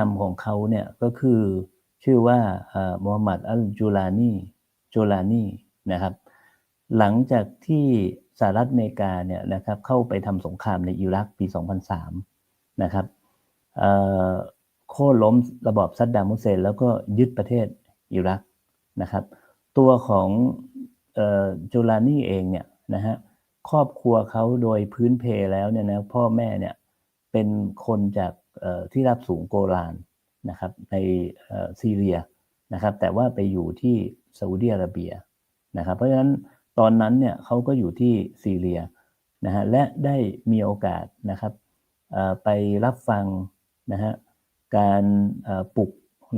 ้นำของเขาเนี่ยก็คือชื่อว่ามูฮัมหมัดอัลจูลานีจูลานีนะครับ หลังจากที่สหรัฐอเมริกาเนี่ยนะครับเข้าไปทำสงครามในอิรักปี 2003 นะครับโค่นล้มระบอบซัดดามุเซนแล้วก็ยึดประเทศอิรักนะครับ ตัวของจูลานีเองเนี่ยนะฮะครอบครัวเขาโดยพื้นเพแล้วเนี่ยนะพ่อแม่เนี่ยเป็นคนจาก ที่รับสูงโกลานนะครับในซีเรียนะครับแต่ว่าไปอยู่ที่ซาอุดีอาระเบียนะครับเพราะฉะนั้นตอนนั้นเนี่ยเขาก็อยู่ที่ซีเรียนะฮะและได้มีโอกาสนะครับไปรับฟังนะฮะการปลุก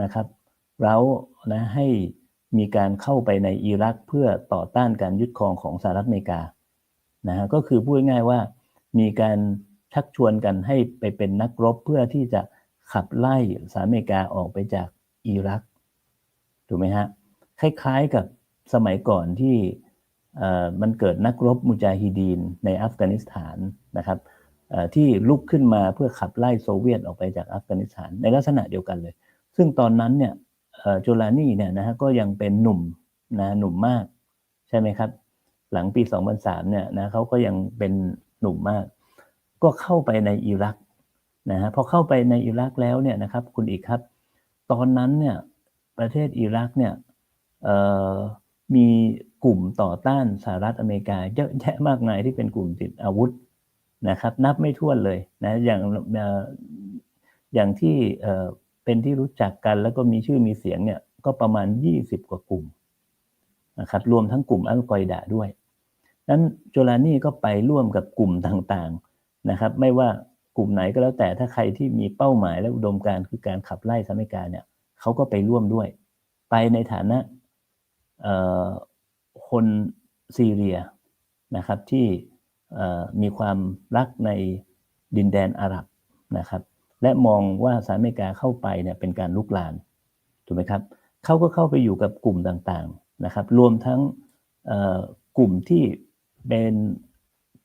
นะครับเรานะให้มีการเข้าไปในอิรักเพื่อต่อต้านการยึดครองของสหรัฐอเมริกานะฮะก็คือพูดง่ายว่ามีการ ชักชวนกันให้ไปเป็นนักรบเพื่อที่จะขับไล่สหรัฐอเมริกาออกไปจากอิรักถูกไหมฮะคล้ายๆกับสมัยก่อนที่มันเกิดนักรบมุจาฮิดีนในอัฟกานิสถานนะครับที่ลุกขึ้นมาเพื่อขับไล่โซเวียตออกไปจากอัฟกานิสถานในลักษณะเดียวกันเลย ซึ่งตอนนั้นเนี่ยโจลานีเนี่ยนะฮะก็ยังเป็นหนุ่มนะหนุ่มมาก ใช่ไหมครับ หลังปี 2003เนี่ยนะเขาก็ยังเป็นหนุ่มมาก ก็เข้าไปในอิรักนะฮะพอเข้าไปในอิรักแล้วเนี่ยนะครับคุณอีกครับ ตอนนั้นเนี่ยประเทศอิรักเนี่ยมีกลุ่มต่อต้านสหรัฐอเมริกาเยอะแยะมากมายที่เป็นกลุ่มติดอาวุธนะครับ นับไม่ถ้วนเลยนะอย่างอย่างที่เป็นที่รู้จักกันแล้วก็มีชื่อมีเสียงเนี่ยก็ประมาณ 20 กว่ากลุ่มนะครับรวมทั้งกลุ่มอัลกอยดาด้วยนั้นโจลานี่ก็ไปร่วมกับกลุ่มต่าง นะครับ ไม่ว่ากลุ่มไหนก็แล้วแต่ถ้าใครที่มีเป้าหมายและอุดมการคือการขับไล่สหรัฐอเมริกาเนี่ยเขาก็ไปร่วมด้วย ไปในฐานะคนซีเรียนะครับที่มีความรักในดินแดนอาหรับนะครับ และมองว่าสหรัฐอเมริกาเข้าไปเนี่ยเป็นการลุกลานถูกไหมครับเขาก็เข้าไปอยู่กับกลุ่มต่างๆนะครับ รวมทั้งกลุ่มที่เป็น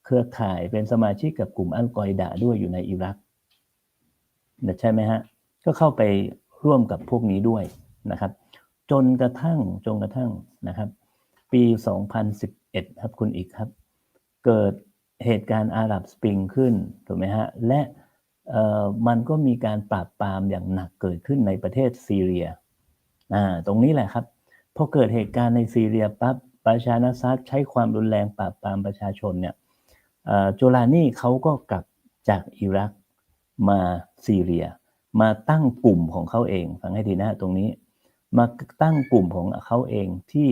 เครือข่ายเป็นสมาชิกกับกลุ่มอัลกอยดาด้วยอยู่ในอิรักใช่ไหมฮะ ก็เข้าไปร่วมกับพวกนี้ด้วยนะครับ จนกระทั่งจนกระทั่งนะครับ ปี 2011 ครับคุณอีกครับ เกิดเหตุการณ์อาหรับสปริงขึ้นถูกไหมฮะ และมันก็มีการปราบปรามอย่างหนักเกิดขึ้นในประเทศซีเรียอ่าตรงนี้แหละครับพอเกิดเหตุการณ์ในซีเรียปั๊บประชานาซัดใช้ความรุนแรงปราบปรามประชาชนเนี่ย โจลานี่เขาก็กลับจากอิรักมาซีเรีย มาตั้งกลุ่มของเขาเองฟังให้ดีนะตรงนี้ มาตั้งกลุ่มของเขาเองที่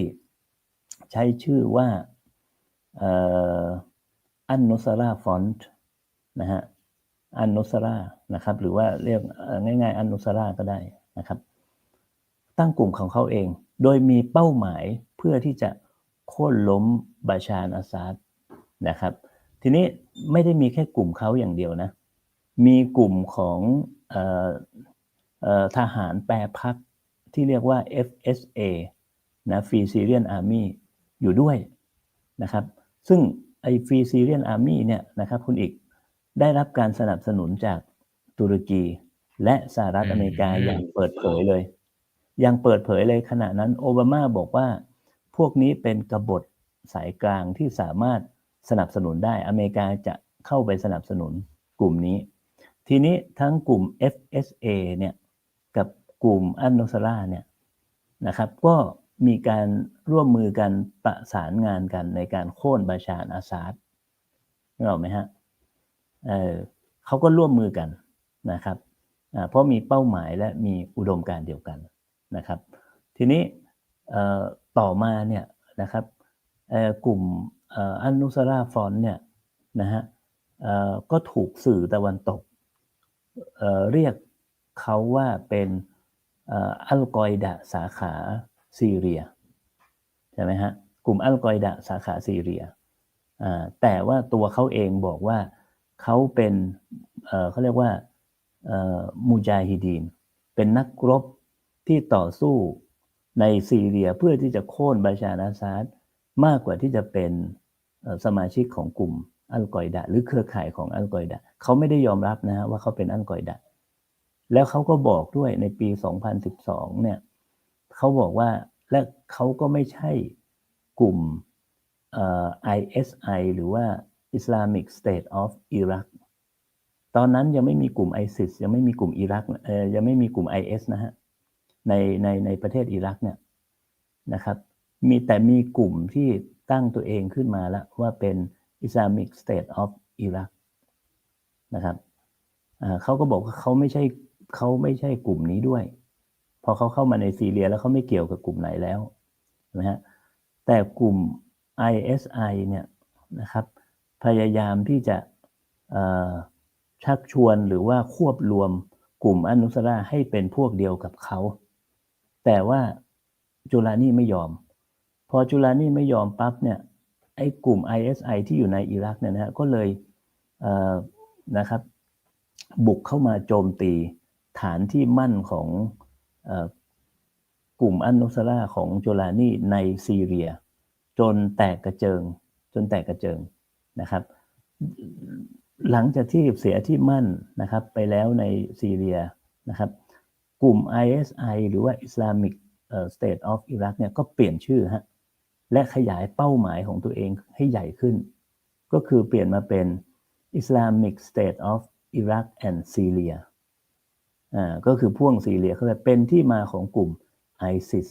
ใช้ชื่อว่าอันโนุสราฟอนต์นะฮะอันโนุสรานะครับหรือว่าเรียกง่าย ๆ อันโนุสราก็ได้นะครับ ตั้งกลุ่มของเขาเอง โดยมีเป้าหมายเพื่อที่จะโค่นล้มบาชาอาซาดนะครับ ทีนี้ไม่ได้มีแค่กลุ่มเขาอย่างเดียวนะ มีกลุ่มของทหารแปรพักที่เรียกว่า FSA นะ Free Syrian Army อยู่ด้วยนะครับ ซึ่งไอ้ Free Syrian Army เนี่ยนะครับคุณอีกได้รับการสนับสนุนจากตุรกี และสหรัฐอเมริกาอย่างเปิดเผยเลยยังเปิดเผยเลยขณะนั้นโอบามาบอกว่า พวกนี้เป็นกบฏสายกลางที่สามารถ สนับสนุนได้ อเมริกาจะเข้าไปสนับสนุนกลุ่มนี้ ทีนี้ทั้งกลุ่ม FSA เนี่ยกับกลุ่มอันโนซาร่าเนี่ยนะครับก็มีการร่วมมือกันประสานงานกันในการโค่นบาชาอัอาซาดนึกออกไหมฮะเออเขาก็ร่วมมือกันนะครับเพราะมีเป้าหมายและมีอุดมการเดียวกันนะครับ ทีนี้ต่อมาเนี่ยนะครับกลุ่ม อันนุสราฟอนเนี่ยนะฮะก็ถูกสื่อตะวันตกเเรียกเขาว่าเป็นอัลกอยดะสาขาซีเรียใช่ไหมฮะกลุ่มอัลกอยดะสาขาซีเรียแต่ว่าตัวเขาเองบอกว่าเขาเป็นเขาเรียกว่ามูจาฮิดีน เป็นนักรบที่ต่อสู้ในซีเรียเพื่อที่จะโค่นบาชานาซาดมากกว่าที่จะเป็น สมาชิกของกลุ่มอัลกอยดะหรือเครือข่ายของอัลกอยดะเขาไม่ได้ยอมรับนะฮะว่าเขาเป็นอัลกอยดะแล้วเขาก็บอกด้วยในปี 2012 เนี่ยเขาบอกว่าและเขาก็ไม่ใช่กลุ่มเอ่อ ISI หรือว่า Islamic State of Iraq ตอนนั้นยังไม่มีกลุ่ม ISIS ยังไม่มีกลุ่มอิรักเออยังไม่มีกลุ่ม IS นะฮะในในในประเทศอิรักเนี่ยนะครับ มีแต่มีกลุ่มที่ ตั้งตัวเองขึ้นมาแล้วว่าเป็น Islamic State of Iraq นะครับเขาก็บอกว่าเขาไม่ใช่เขาไม่ใช่กลุ่มนี้ด้วย พอเขาเข้ามาในซีเรียแล้วเขาไม่เกี่ยวกับกลุ่มไหนแล้วนะฮะแต่กลุ่ม ISI เนี่ยนะครับพยายามที่จะชักชวนหรือว่าควบรวมกลุ่มอนุสราให้เป็นพวกเดียวกับเขา แต่ว่าจุลานี่ไม่ยอม พอจุลานี่ไม่ยอมปั๊บเนี่ยไอ้กลุ่ม ISI ที่อยู่ในอิรักเนี่ยนะฮะก็เลยเนะครับบุกเข้ามาโจมตีฐานที่มั่นของอกลุ่มอันนุสราของโจลานี่ในซีเรีย จนแตกกระเจิง จนแตกกระเจิงนะครับ หลังจากที่เสียที่มั่นนะครับไปแล้วในซีเรียนะครับกลุ่ม ISI หรือว่า Islamic เอ่อ State of Iraq เนี่ยก็เปลี่ยนชื่อฮะ และขยายเป้าหมายของตัวเองให้ใหญ่ขึ้น ก็คือเปลี่ยนมาเป็น Islamic State of Iraq and Syria อ่าก็คือพ่วงซีเรียเขาเลยเป็นที่มาของกลุ่ม ISIS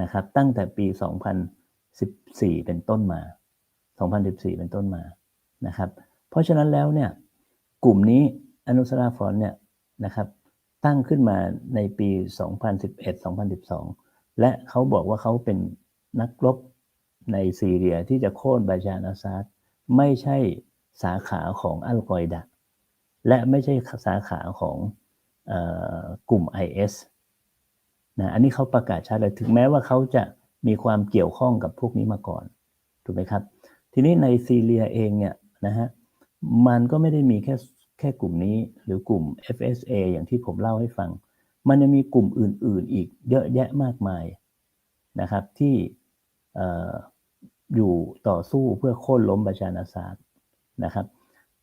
นะครับตั้งแต่ปี 2014 เป็นต้นมา 2014 เป็นต้นมานะครับเพราะฉะนั้นแล้วเนี่ยกลุ่มนี้อนุสราฟอนเนี่ยนะครับตั้งขึ้นมาในปี 2011-2012 และเขาบอกว่าเขาเป็น นักรบในซีเรียที่จะโค่นบาชาร์อาซาดไม่ใช่สาขาของอัลกอยดะและไม่ใช่สาขาของออกลุ่ม IS นะอันนี้เขาประกาศชัดเลยถึงแม้ว่าเขาจะมีความเกี่ยวข้องกับพวกนี้มาก่อนถูกไหมครับ ทีนี้ในซีเรียเองเนี่ยนะฮะมันก็ไม่ได้มีแค่แค่กลุ่มนี้หรือกลุ่ม FSA อย่างที่ผมเล่าให้ฟัง มันยังมีกลุ่มอื่น ๆ อีกเยอะแยะมากมายนะครับที่ อยู่ต่อสู้เพื่อโค่นล้มบาชาร์อาซาดนะครับ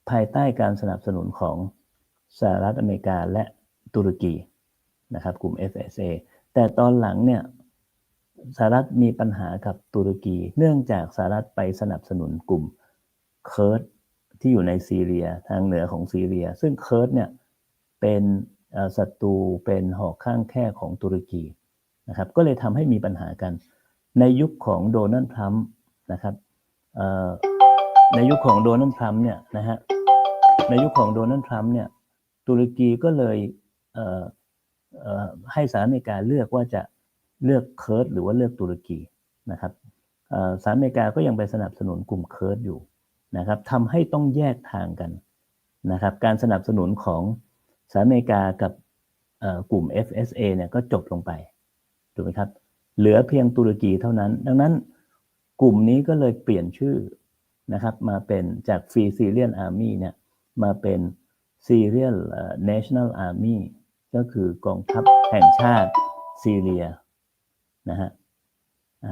ภายใต้การสนับสนุนของสหรัฐอเมริกาและตุรกีนะครับ กลุ่ม FSA แต่ตอนหลังเนี่ยสหรัฐมีปัญหากับตุรกี เนื่องจากสหรัฐไปสนับสนุนกลุ่มเคิร์ดที่อยู่ในซีเรียทางเหนือของซีเรีย ซึ่งเคิร์ดเนี่ยเป็นศัตรูเป็นหอกข้างแค่ของตุรกีนะครับ ก็เลยทำให้มีปัญหากัน ในยุคของโดนัลด์ทรัมป์นะครับในยุคของโดนัลด์ทรัมป์เนี่ยนะฮะในยุคของโดนัลด์ทรัมป์เนี่ยตุรกีก็เลยเเให้สหรัฐอเมริกาเลือกว่าจะเลือกเคิร์ดหรือว่าเลือกตุรกีนะครับสหรัฐอเมริกาก็ยังไปสนับสนุนกลุ่มเคิร์ดอยู่นะครับทำให้ต้องแยกทางกันนะครับ การสนับสนุนของสหรัฐอเมริกากับเอ่อกลุ่ม FSA เนี่ยก็จบลงไปถูกไหมครับ เหลือเพียงตุรกีเท่านั้น ดังนั้นกลุ่มนี้ก็เลยเปลี่ยนชื่อนะครับมาเป็นจาก Free Syrian Army เนี่ยมาเป็น Syrian เอ่อ National Army ก็คือกองทัพแห่งชาติซีเรียนะฮะ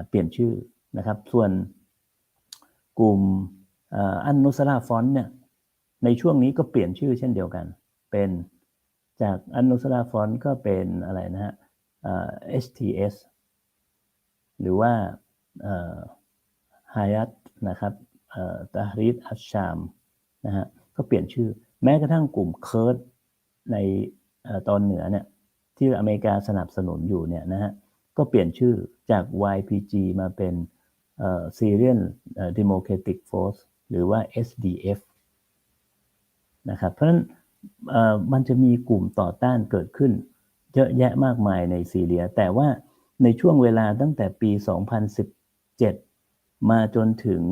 เปลี่ยนชื่อนะครับส่วนกลุ่มอันนุสราฟอนเนี่ยในช่วงนี้ก็เปลี่ยนชื่อเช่นเดียวกัน เป็นจากอันนุสราฟอนก็เป็นอะไรนะฮะเอ่อ HTS หรือว่าฮายัตนะครับตาฮริดอัชชามนะฮะก็เปลี่ยนชื่อ แม้กระทั่งกลุ่มเคิร์ดในอตอนเหนือเนี่ยที่อเมริกาสนับสนุนอยู่เนี่ยนะฮะก็เปลี่ยนชื่อจาก YPG มาเป็น Syrian เอ่อ Democratic Force หรือว่า SDF นะครับเพราะฉะนั้นมันจะมีกลุ่มต่อต้านเกิดขึ้นเยอะแยะมากมายในซีเรีย แต่ว่า ในช่วงเวลาตั้งแต่ปี 2017 มาจนถึง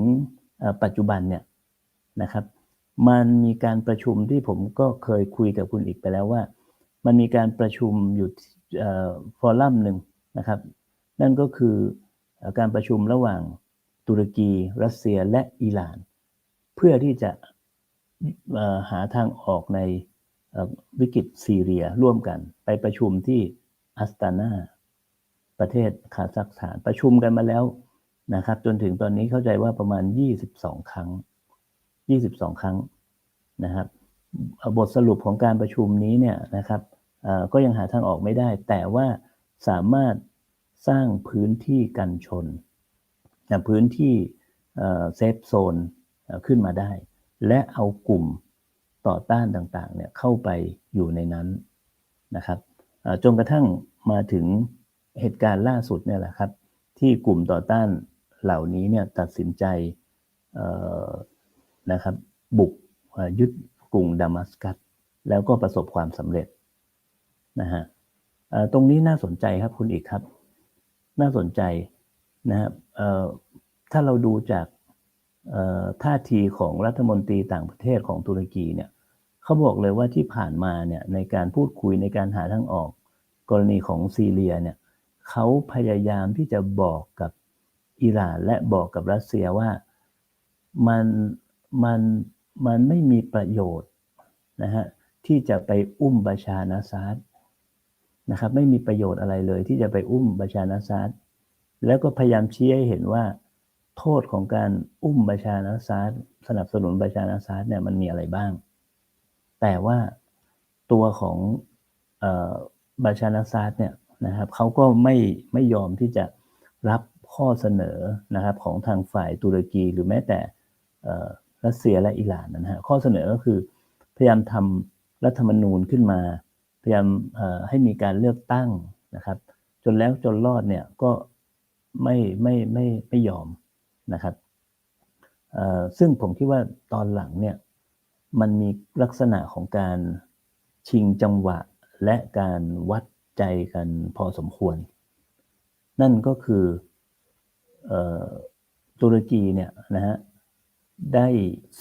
ปัจจุบันเนี่ยนะครับมันมีการประชุมที่ผมก็เคยคุยกับคุณอีกไปแล้วว่า มันมีการประชุมอยู่ฟอรัมหนึ่งนะครับ นั่นก็คือการประชุมระหว่างตุรกี รัสเซียและอิหร่าน เพื่อที่จะหาทางออกในวิกฤตซีเรียร่วมกัน ไปประชุมที่อัสตานา ประเทศคาซัคสถานประชุมกันมาแล้วนะครับ จนถึงตอนนี้เข้าใจว่าประมาณ 22 ครั้ง 22 ครั้งนะครับบทสรุปของการประชุมนี้เนี่ยนะครับก็ยังหาทางออกไม่ได้ แต่ว่าสามารถสร้างพื้นที่กันชนนะพื้นที่เซฟโซนขึ้นมาได้ และเอากลุ่มต่อต้านต่างๆเนี่ยเข้าไปอยู่ในนั้นนะครับจนกระทั่งมาถึง เหตุการณ์ล่าสุดเนี่ยแหละครับ ที่กลุ่มต่อต้านเหล่านี้เนี่ยตัดสินใจนะครับบุกยึดกรุงดามัสกัสแล้วก็ประสบความสำเร็จนะฮะตรงนี้น่าสนใจครับคุณอีกครับ น่าสนใจนะครับถ้าเราดูจากท่าทีของรัฐมนตรีต่างประเทศของตุรกีเนี่ยเขาบอกเลยว่าที่ผ่านมาเนี่ยในการพูดคุยในการหาทางออก กรณีของซีเรียเนี่ย เขาพยายามที่จะบอกกับอิหร่านและบอกกับรัสเซียว่ามันมันมันไม่มีประโยชน์นะฮะที่จะไปอุ้มบาชานาซาดนะครับไม่มีประโยชน์อะไรเลยที่จะไปอุ้มบาชานาซาดแล้วก็พยายามชี้ให้เห็นว่า โทษของการอุ้มบาชานาซาดสนับสนุนบาชานาซาดเนี่ยมันมีอะไรบ้าง แต่ว่าตัวของบาชานาซาดเนี่ย นะครับเขาก็ไม่ไม่ยอมที่จะรับข้อเสนอนะครับของทางฝ่ายตุรกีหรือแม้แต่รัสเซียและอิหร่านนะฮะข้อเสนอก็คือพยายามทำรัฐธรรมนูญขึ้นมา พยายามให้มีการเลือกตั้งนะครับ จนแล้วจนรอดเนี่ยก็ไม่ไม่ไม่ไม่ยอมนะครับซึ่งผมคิดว่าตอนหลังเนี่ยมันมีลักษณะของการชิงจังหวะและการวัด ใจกันพอสมควร นั่นก็คือตุรกีเนี่ยนะฮะได้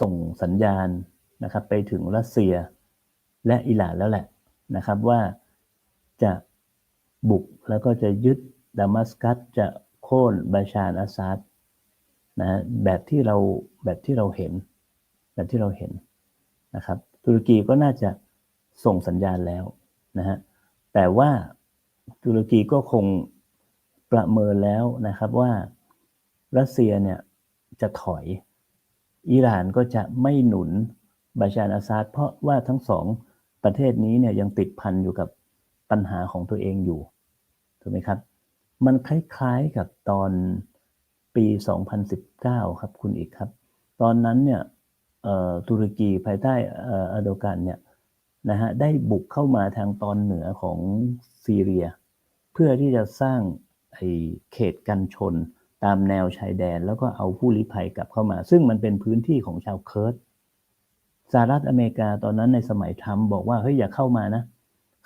ส่งสัญญาณนะครับไปถึงรัสเซียและอิหร่านแล้วแหละนะครับว่าจะบุกแล้วก็จะยึดดามัสกัสจะโค่นบาชาอัสซัดนะแบบที่เราแบบที่เราเห็น แบบที่เราเห็นนะครับ ตุรกีก็น่าจะส่งสัญญาณแล้วนะฮะ แต่ว่าตุรกีก็คงประเมินแล้วนะครับว่ารัสเซียเนี่ยจะถอย อิหร่านก็จะไม่หนุนบาชาอัสซัดเพราะว่าทั้งสองประเทศนี้เนี่ยยังติดพันอยู่กับปัญหาของตัวเองอยู่ถูกไหมครับ มันคล้ายๆกับตอนปี 2019 ครับคุณอีกครับ ตอนนั้นเนี่ยตุรกีภายใต้อโดกันเนี่ย นะฮะได้บุกเข้ามาทางตอนเหนือของซีเรีย เพื่อที่จะสร้างไอ้เขตกันชนตามแนวชายแดน แล้วก็เอาผู้ลี้ภัยกลับเข้ามา ซึ่งมันเป็นพื้นที่ของชาวเคิร์ดสหรัฐอเมริกาตอนนั้นในสมัยทรัมป์บอกว่าเฮ้ยอย่าเข้ามานะ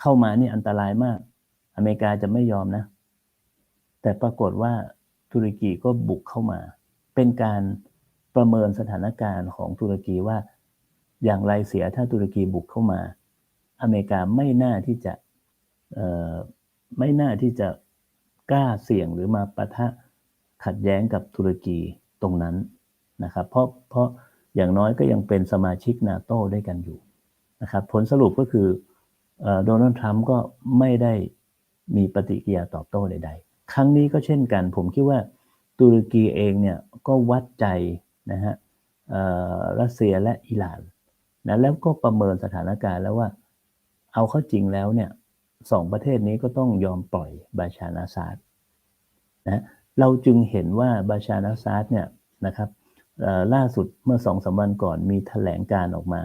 เข้ามานี่อันตรายมาก อเมริกาจะไม่ยอมนะ แต่ปรากฏว่าตุรกีก็บุกเข้ามา เป็นการประเมินสถานการณ์ของตุรกีว่า อย่างไรเสียถ้าตุรกีบุกเข้ามา อเมริกาไม่น่าที่จะไม่น่าที่จะกล้าเสี่ยงหรือมาปะทะขัดแย้งกับตุรกีตรงนั้นนะครับ เพราะเพราะอย่างน้อยก็ยังเป็นสมาชิกนาโต้ด้วยกันอยู่นะครับ ผลสรุปก็คือโดนัลด์ทรัมป์ก็ไม่ได้มีปฏิกิริยาตอบโต้ใด ๆ ครั้งนี้ก็เช่นกัน ผมคิดว่าตุรกีเองเนี่ยก็วัดใจนะฮะรัสเซียและอิหร่านนะแล้วก็ประเมินสถานการณ์แล้วว่า เอาเข้าจริงแล้วเนี่ยสองประเทศนี้ก็ต้องยอมปล่อยบาชานาซาดนะเราจึงเห็นว่าบาชานาซาดเนี่ยนะครับล่าสุดเมื่อสองสามวันก่อนมีแถลงการออกมา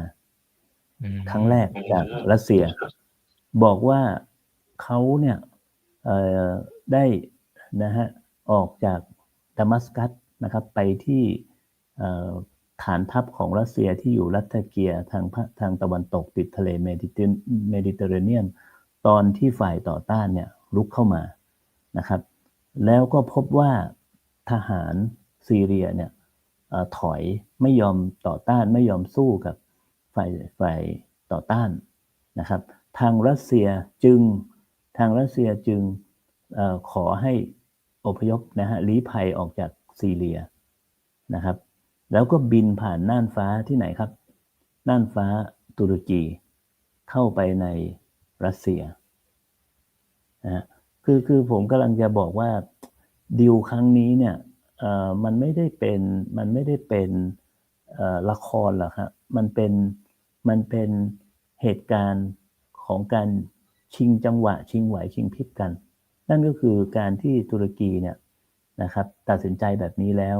ครั้งแรกจากรัสเซีย บอกว่าเขาเนี่ยได้นะฮะออกจากดามัสกัสนะครับไปที่ ฐานทัพของรัสเซียที่อยู่รัตเกียทางทางตะวันตกติดทะเลเมดิเตอร์เรเนียน ตอนที่ฝ่ายต่อต้านเนี่ยลุกเข้ามานะครับ แล้วก็พบว่าทหารซีเรียเนี่ยถอยไม่ยอมต่อต้านไม่ยอมสู้กับฝ่ายฝ่ายต่อต้านนะครับ ทางรัสเซียจึงทางรัสเซียจึงอขอให้อพยพนะฮะลี้ภัยออกจากซีเรียนะครับ แล้วก็บินผ่านน่านฟ้าที่ไหนครับ น่านฟ้าตุรกี เข้าไปในรัสเซียนะคือคือผมกำลังจะบอกว่าดิวครั้งนี้เนี่ยมันไม่ได้เป็นมันไม่ได้เป็นละครหรอกครับมันเป็นมันเป็นเหตุการณ์ของการชิงจังหวะ ชิงไหวชิงพริบกัน นั่นก็คือการที่ตุรกีเนี่ยนะครับ ตัดสินใจแบบนี้แล้ว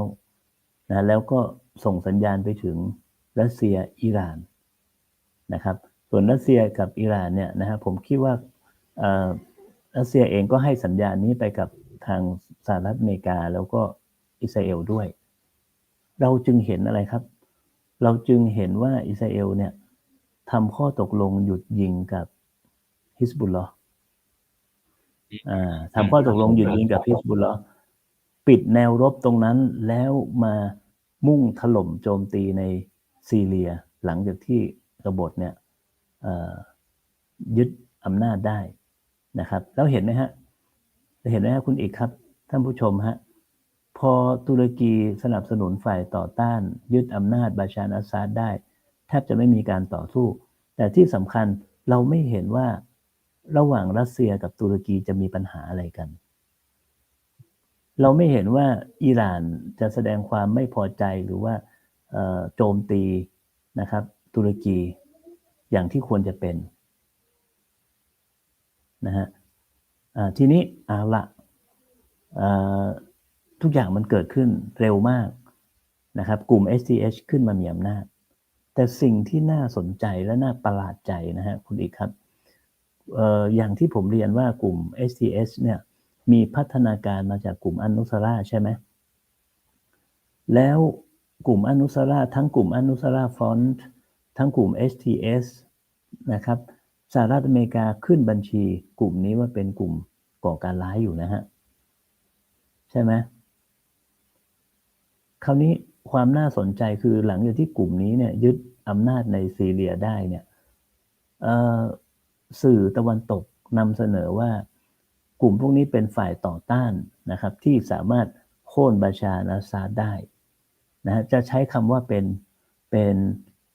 นะแล้วก็ ส่งสัญญาณไปถึงรัสเซียอิหร่านนะครับส่วนรัสเซียกับอิหร่านเนี่ยนะฮะผมคิดว่ารัสเซียเองก็ให้สัญญาณนี้ไปกับทางสหรัฐอเมริกาแล้วก็อิสราเอลด้วย เราจึงเห็นอะไรครับ เราจึงเห็นว่าอิสราเอลเนี่ยทำข้อตกลงหยุดยิงกับฮิสบุลลอทำข้อตกลงหยุดยิงกับฮิสบุลลอปิดแนวรบตรงนั้นแล้วมา มุ่งถล่มโจมตีในซีเรีย หลังจากที่กบฏเนี่ยยึดอำนาจได้นะครับ แล้วเห็นไหมฮะเห็นไหมฮะคุณเอกครับ ท่านผู้ชมฮะพอตุรกีสนับสนุนฝ่ายต่อต้าน ยึดอำนาจบาชาอัสซาดได้ แทบจะไม่มีการต่อสู้ แต่ที่สำคัญเราไม่เห็นว่าระหว่างรัสเซียกับตุรกีจะมีปัญหาอะไรกัน เราไม่เห็นว่าอิหร่านจะแสดงความไม่พอใจหรือว่าโจมตีนะครับ ตุรกีอย่างที่ควรจะเป็นนะฮะทีนี้เอาละทุกอย่างมันเกิดขึ้นเร็วมากนะครับ กลุ่ม STH ขึ้นมามีอำนาจ แต่สิ่งที่น่าสนใจและน่าประหลาดใจนะฮะคุณอีกครับอออย่างที่ผมเรียนว่ากลุ่ม STH เนี่ย มีพัฒนาการมาจากกลุ่มอนุสราใช่ไหมแล้วกลุ่มอนุสราทั้งกลุ่มอนุสราฟอนต์ทั้งกลุ่ม STS นะครับสหรัฐอเมริกาขึ้นบัญชีกลุ่มนี้ว่าเป็นกลุ่มก่อการร้ายอยู่นะฮะ ใช่ไหมคราวนี้ความน่าสนใจคือหลังจากที่กลุ่มนี้เนี่ยยึดอำนาจในซีเรียได้เนี่ยสื่อตะวันตกนำเสนอว่า ลุ่มพวกนี้เป็นฝ่ายต่อต้านนะครับ ที่สามารถโค่นบาชาอาซาดได้นะจะใช้คำว่าเป็นเป็น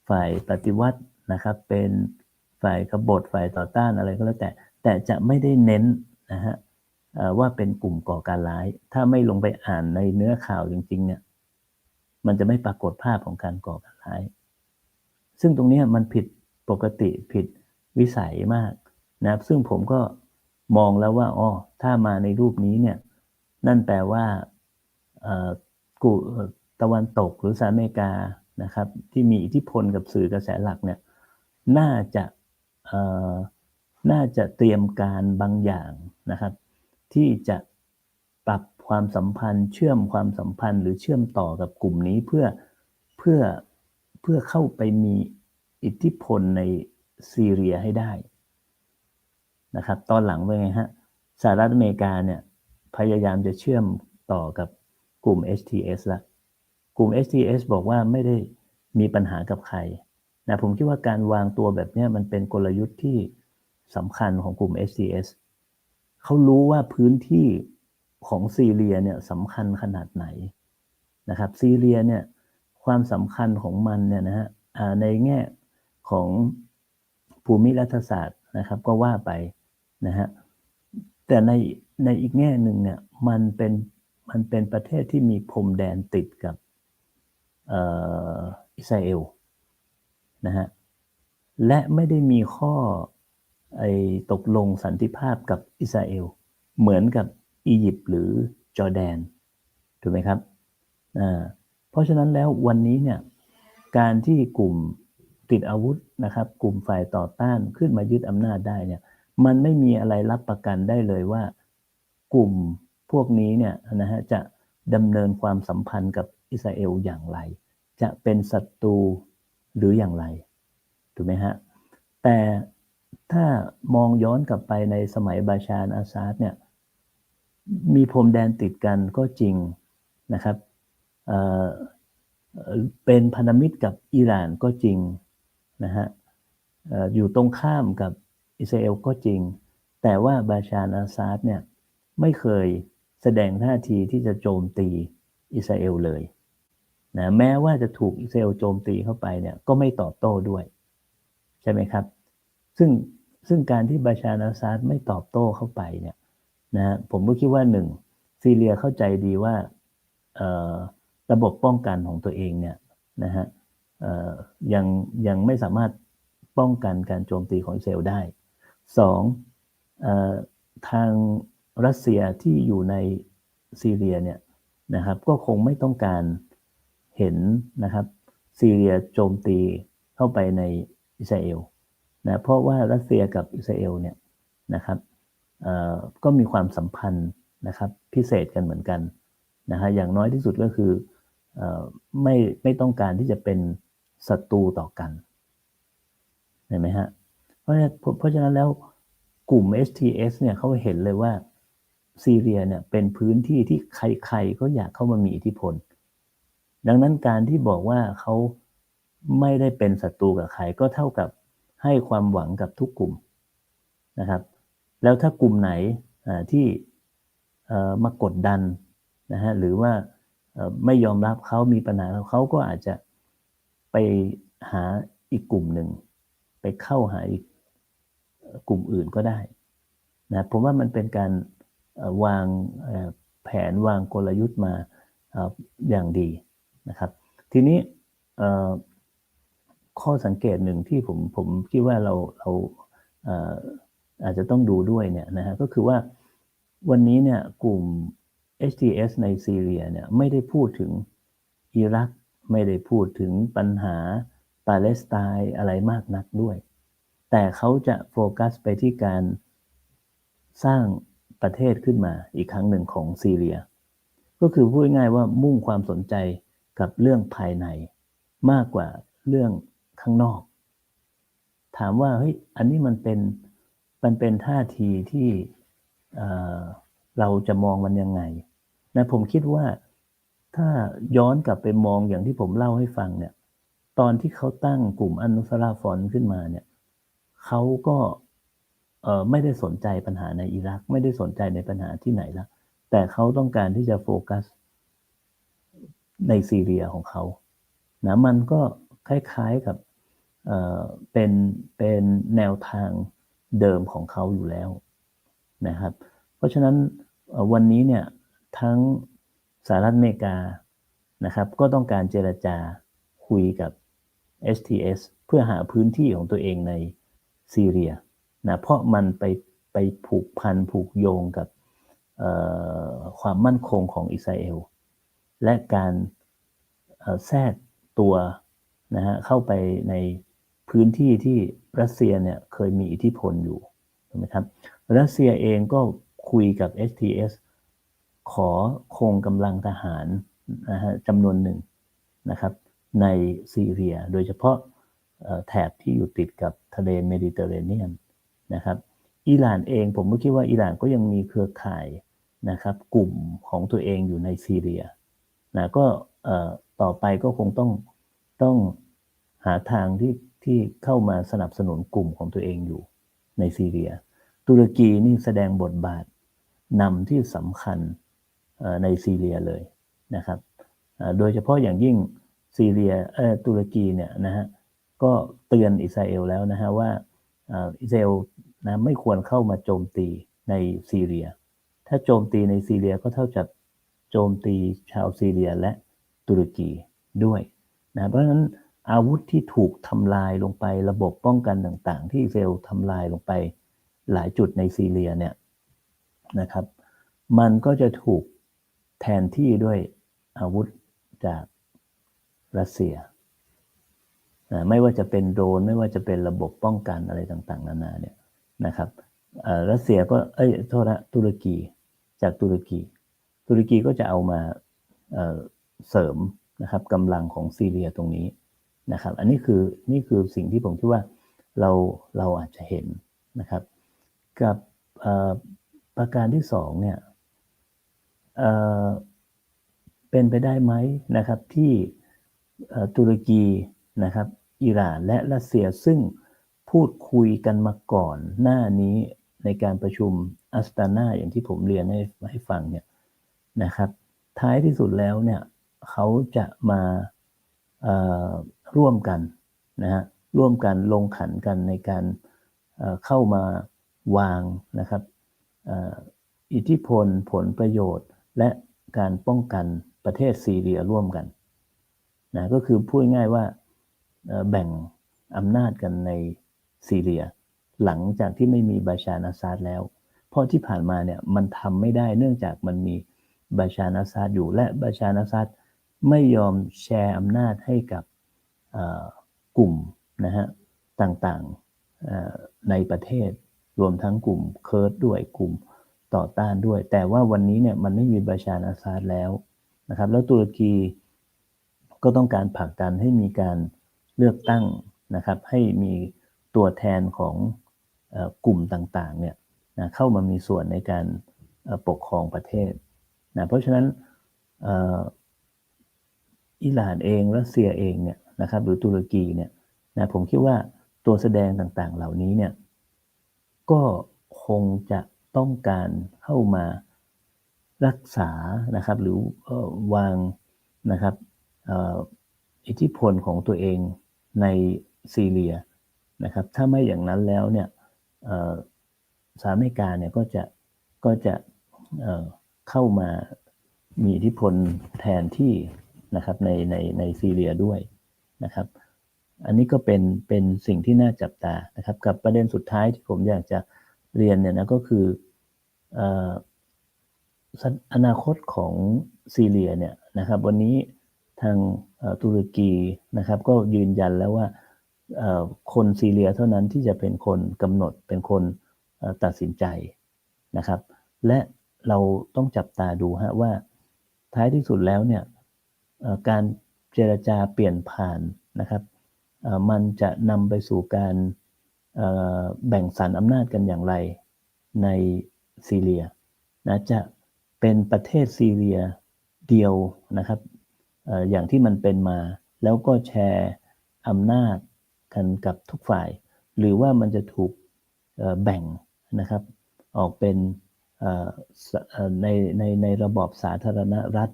ฝ่ายปฏิวัตินะครับ เป็นฝ่ายกบฏฝ่ายต่อต้านอะไรก็แล้วแต่ แต่จะไม่ได้เน้นนะฮะว่าเป็นกลุ่มก่อการร้าย ถ้าไม่ลงไปอ่านในเนื้อข่าวจริงๆเนี่ยมันจะไม่ปรากฏภาพของการก่อการร้าย ซึ่งตรงนี้มันผิดปกติผิดวิสัยมากนะครับ ซึ่งผมก็ มองแล้วว่าอ๋อถ้ามาในรูปนี้เนี่ยนั่นแปลว่ากูตะวันตกหรือสหรัฐอเมริกานะครับ ที่มีอิทธิพลกับสื่อกระแสหลักเนี่ยน่าจะน่าจะเตรียมการบางอย่างนะครับ ที่จะปรับความสัมพันธ์ เชื่อมความสัมพันธ์หรือเชื่อมต่อกับกลุ่มนี้เพื่อเพื่อเพื่อเข้าไปมีอิทธิพลในซีเรียให้ได้ นะครับ ตอนหลังเป็นไงฮะสหรัฐอเมริกาเนี่ยพยายามจะเชื่อมต่อกับกลุ่ม STS ละกลุ่ม STS บอกว่าไม่ได้มีปัญหากับใครนะผมคิดว่าการวางตัวแบบนี้มันเป็นกลยุทธ์ที่สำคัญของกลุ่ม STS เขารู้ว่าพื้นที่ของซีเรียเนี่ยสำคัญขนาดไหนนะครับซีเรียเนี่ยความสำคัญของมันเนี่ยนะฮะในแง่ของภูมิรัฐศาสตร์นะครับก็ว่าไป นะฮะแต่ในในอีกแง่หนึ่งเนี่ยมันเป็นมันเป็นประเทศที่มีพรมแดนติดกับอิสราเอลนะฮะและไม่ได้มีข้อไอตกลงสันติภาพกับอิสราเอลเหมือนกับอียิปต์หรือจอร์แดนถูกไหมครับอ่าเพราะฉะนั้นแล้ววันนี้เนี่ยการที่กลุ่มติดอาวุธนะครับ กลุ่มฝ่ายต่อต้านขึ้นมายึดอำนาจได้เนี่ย มันไม่มีอะไรรับประกันได้เลยว่า กลุ่มพวกนี้เนี่ยนะฮะจะดำเนินความสัมพันธ์กับอิสราเอลอย่างไร จะเป็นศัตรูหรืออย่างไรถูกไหมฮะแต่ถ้ามองย้อนกลับไปในสมัยบาชาอาซาดเนี่ยมีพรมแดนติดกันก็จริงนะครับเเป็นพันธมิตรกับอิหร่านก็จริงนะฮะอยู่ตรงข้ามกับ อิสราเอลก็จริง แต่ว่าบาชาอาซาดเนี่ยไม่เคยแสดงท่าทีที่จะโจมตีอิสราเอลเลยนะแม้ว่าจะถูกอิสราเอลโจมตีเข้าไปเนี่ยก็ไม่ตอบโต้ด้วย ใช่ไหมครับ ซึ่งซึ่งการที่บาชาอาซาดไม่ตอบโต้เข้าไปเนี่ยนะผมก็คิดว่าหนึ่งซีเรียเข้าใจดีว่าระบบป้องกันของตัวเองเนี่ยนะฮะยังยังไม่สามารถป้องกันการโจมตีของอิสราเอลได้ สองอทางรัสเซียที่อยู่ในซีเรียเนี่ยนะครับ ก็คงไม่ต้องการเห็นนะครับซีเรียโจมตีเข้าไปในอิสราเอลนะเพราะว่ารัสเซียกับอิสราเอลเนี่ยนะครับก็มีความสัมพันธ์นะครับพิเศษกันเหมือนกันนะฮะอย่างน้อยที่สุดก็คืออไม่ไม่ต้องการที่จะเป็นศัตรูต่อกันเห็นไหมฮะ ราะเพราะฉะนั้นแล้วกลุ่ม STS เนี่ยเขาเห็นเลยว่าซีเรียเนี่ยเป็นพื้นที่ที่ใครๆก็อยากเข้ามามีอิทธิพล ดังนั้นการที่บอกว่าเขาไม่ได้เป็นศัตรูกับใครก็เท่ากับให้ความหวังกับทุกกลุ่มนะครับ แล้วถ้ากลุ่มไหนที่มากดดันนะฮะหรือว่าไม่ยอมรับเขามีปัญหาเขาก็อาจจะไปหาอีกกลุ่มหนึ่ง ไปเข้าหาอีก กลุ่มอื่นก็ได้นะผมว่ามันเป็นการวางแผนวางกลยุทธ์มาอย่างดีนะครับ ทีนี้ข้อสังเกตหนึ่งที่ผมผมคิดว่าเราเราเอ่ออาจจะต้องดูด้วยเนี่ยนะฮะก็คือว่าวันนี้เนี่ยกลุ่ม HTS ในซีเรียเนี่ยไม่ได้พูดถึงอิรัก ไม่ได้พูดถึงปัญหาปาเลสไตน์อะไรมากนักด้วย แต่เขาจะโฟกัสไปที่การสร้างประเทศขึ้นมาอีกครั้งหนึ่งของซีเรีย ก็คือพูดง่ายว่ามุ่งความสนใจกับเรื่องภายในมากกว่าเรื่องข้างนอก ถามว่าเฮ้ยอันนี้มันเป็นมันเป็นท่าทีที่เเราจะมองมันยังไงนะผมคิดว่าถ้าย้อนกลับไปมองอย่างที่ผมเล่าให้ฟังเนี่ยตอนที่เขาตั้งกลุ่มอนนุสราฟอนขึ้นมาเนี่ย เขาก็ไม่ได้สนใจปัญหาในอิรัก ไม่ได้สนใจในปัญหาที่ไหนละแต่เขาต้องการที่จะโฟกัส ในซีเรียของเขานะมันก็คล้ายๆกับเเป็นเป็นแนวทางเดิมของเขาอยู่แล้วนะครับ เพราะฉะนั้นวันนี้เนี่ยทั้งสหรัฐอเมริกานะครับ ก็ต้องการเจรจาคุยกับ STS เพื่อหาพื้นที่ของตัวเองใน ซีเรียนะเพราะมันไปไปผูกพันผูกโยงกับความมั่นคงของอิสราเอลและการแทรกตัวนะฮะเข้าไปในพื้นที่ที่รัสเซียเนี่ยเคยมีอิทธิพลอยู่ถูกไหมครับรัสเซียเองก็คุยกับ STS ขอคงกำลังทหารนะฮะจำนวนหนึ่งนะครับในซีเรีย โดยเฉพาะ แถบที่อยู่ติดกับทะเลเมดิเตอร์เรเนียนนะครับอิหร่านเองผมก็คิดว่าอิหร่านก็ยังมีเครือข่ายนะครับกลุ่มของตัวเองอยู่ในซีเรียนะก็ต่อไปก็คงต้องต้องหาทางที่ที่เข้ามาสนับสนุนกลุ่มของตัวเองอยู่ในซีเรีย ตุรกีนี่แสดงบทบาทนำที่สำคัญในซีเรียเลยนะครับโดยเฉพาะอย่างยิ่งซีเรียตุรกีเนี่ยนะฮะ ก็เตือนอิสราเอลแล้วนะฮะว่าอิสราเอลนะไม่ควรเข้ามาโจมตีในซีเรีย ถ้าโจมตีในซีเรียก็เท่ากับโจมตีชาวซีเรียและตุรกีด้วยนะเพราะฉะนั้นอาวุธที่ถูกทำลายลงไประบบป้องกันต่างๆ ที่อิสราเอลทำลายลงไปหลายจุดในซีเรียเนี่ยนะครับ มันก็จะถูกแทนที่ด้วยอาวุธจากรัสเซีย ไม่ว่าจะเป็นโดรน ไม่ว่าจะเป็นระบบป้องกันอะไรต่างๆ นานาเนี่ยนะครับรัสเซียก็เอ้ยโทษนะตุรกีจากตุรกี ตุรกีก็จะเอามาเเสริมนะครับกำลังของซีเรียตรงนี้นะครับ อันนี้คือนี่คือสิ่งที่ผมคิดว่าเราเราอาจจะเห็นนะครับ กับประการที่สองเนี่ยเเป็นไปได้ไหมนะครับที่ตุรกีนะครับ อิหร่านและรัสเซียซึ่งพูดคุยกันมาก่อนหน้านี้ในการประชุมอัสตานาอย่างที่ผมเรียนให้ให้ฟังเนี่ยนะครับท้ายที่สุดแล้วเนี่ยเขาจะมาร่วมกันนะฮะร่วมกันลงขันกันในการเเข้ามาวางนะครับอ,อิทธิพลผลประโยชน์ และการป้องกันประเทศซีเรียร่วมกันนะก็คือพูดง่ายว่า แบ่งอำนาจกันในซีเรีย หลังจากที่ไม่มีบาชาร์อาซาดแล้ว เพราะที่ผ่านมาเนี่ยมันทำไม่ได้เนื่องจากมันมีบาชาร์อาซาดอยู่และบาชาร์อาซาดไม่ยอมแชร์อำนาจให้กับกลุ่มนะฮะต่างๆในประเทศ รวมทั้งกลุ่มเคิร์ดด้วยกลุ่มต่อต้านด้วย แต่ว่าวันนี้เนี่ยมันไม่มีบาชาร์อาซาดแล้วนะครับแล้วตุรกีก็ต้องการผลักดันให้มีการ เลือกตั้งนะครับ ให้มีตัวแทนของกลุ่มต่างๆเนี่ยนะเข้ามามีส่วนในการปกครองประเทศนะเพราะฉะนั้นอิหร่านเองรัสเซียเองเนี่ยนะครับหรือตุรกีเนี่ยนะผมคิดว่าตัวแสดงต่างๆเหล่านี้เนี่ยก็คงจะต้องการเข้ามารักษานะครับหรือวางนะครับอิทธิพลของตัวเอง ในซีเรียนะครับ ถ้าไม่อย่างนั้นแล้วเนี่ยสหรัฐอเมริกาเนี่ยก็จะก็จะเข้ามามีอิทธิพลแทนที่นะครับในในในซีเรียด้วยนะครับ อันนี้ก็เป็นเป็นสิ่งที่น่าจับตานะครับ กับประเด็นสุดท้ายที่ผมอยากจะเรียนเนี่ยนะก็คืออนาคตของซีเรียเนี่ยนะครับ วันนี้ทาง ตุรกีนะครับก็ยืนยันแล้วว่าคนซีเรียเท่านั้นที่จะเป็นคนกำหนดเป็นคนตัดสินใจนะครับ และเราต้องจับตาดูฮะว่าท้ายที่สุดแล้วเนี่ยการเจรจาเปลี่ยนผ่านนะครับมันจะนำไปสู่การแบ่งสรรอำนาจกันอย่างไรในซีเรียนะจะเป็นประเทศซีเรียเดียวนะครับ อย่างที่มันเป็นมา แล้วก็แชร์อำนาจกันกับทุกฝ่าย หรือว่ามันจะถูกแบ่งนะครับ ออกเป็นในในในระบอบสาธารณรัฐ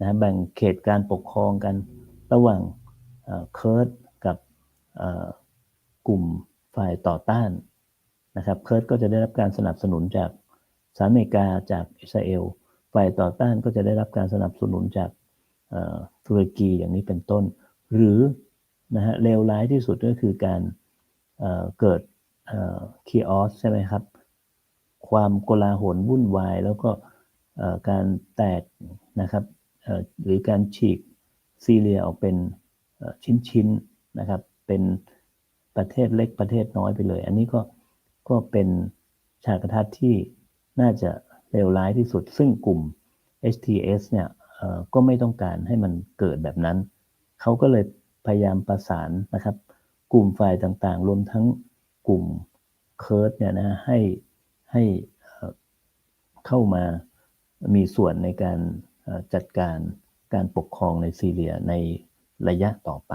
นะแบ่งเขตการปกครองกันระหว่างเคิร์ดกับกลุ่มฝ่ายต่อต้านนะครับเคิร์ดก็จะได้รับการสนับสนุนจากสหรัฐอเมริกาจากอิสราเอล ฝ่ายต่อต้านก็จะได้รับการสนับสนุนจาก ตุรกีอย่างนี้เป็นต้น หรือนะฮะเลวร้ายที่สุดก็คือการเเกิดคีออสใช่ไหมครับ ความโกลาหลวุ่นวายแล้วก็การแตกนะครับหรือการฉีกซีเรียออกเป็นชิ้นๆนะครับเป็นประเทศเล็กประเทศน้อยไปเลย อันนี้ก็ก็เป็นฉากทัศน์ที่น่าจะเลวร้ายที่สุด ซึ่งกลุ่ม HTS เนี่ย ก็ไม่ต้องการให้มันเกิดแบบนั้น เขาก็เลยพยายามประสานนะครับ กลุ่มฝ่ายต่างๆ รวมทั้งกลุ่มเคิร์ดเนี่ยนะให้ให้เข้ามามีส่วนในการจัดการการปกครองในซีเรียในระยะต่อไป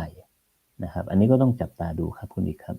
นะครับ อันนี้ก็ต้องจับตาดูครับคุณอีกครับ